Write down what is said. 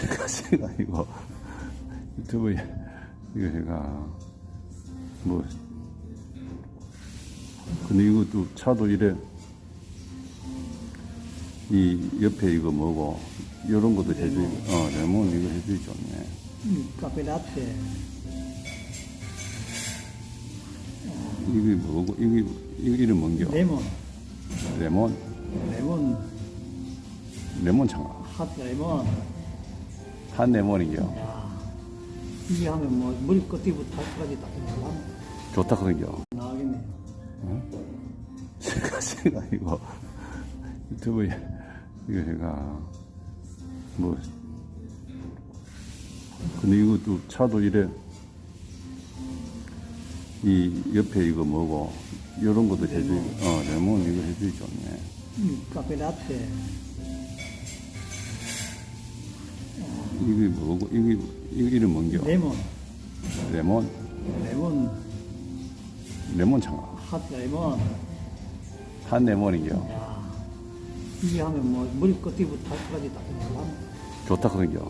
제가 이거 유튜브에 이거 제가 뭐 근데 이것도 차도 이래 이 옆에 이거 뭐고 이런 것도 해주기 어 레몬 이거 해주기 좋네 음, 카페 라떼. 이게 뭐고 이게 이거 이름 뭔겨 레몬. 레몬 레몬. 레몬 창아 핫 레몬. 한 레몬이겨 야. 이게 하면 뭐 머리 끝부터 발끝까지 다 들어가면 좋다 그겨 나가겠네. 제가 제가 이거 유튜브에 이거 제가 뭐 근데 이것도 차도 이래 이 옆에 이거 뭐고 이런 것도 해주기 어 레몬 이거 해주기 좋네 음, 카페 라떼. 이게 뭐고 이게 이거 이름 뭔겨 레몬. 레몬 레몬. 레몬 창아 핫 레몬. 한 레몬이겨 야. 이게 하면 뭐 머리 끝부터 발끝까지 다 좋다 그겨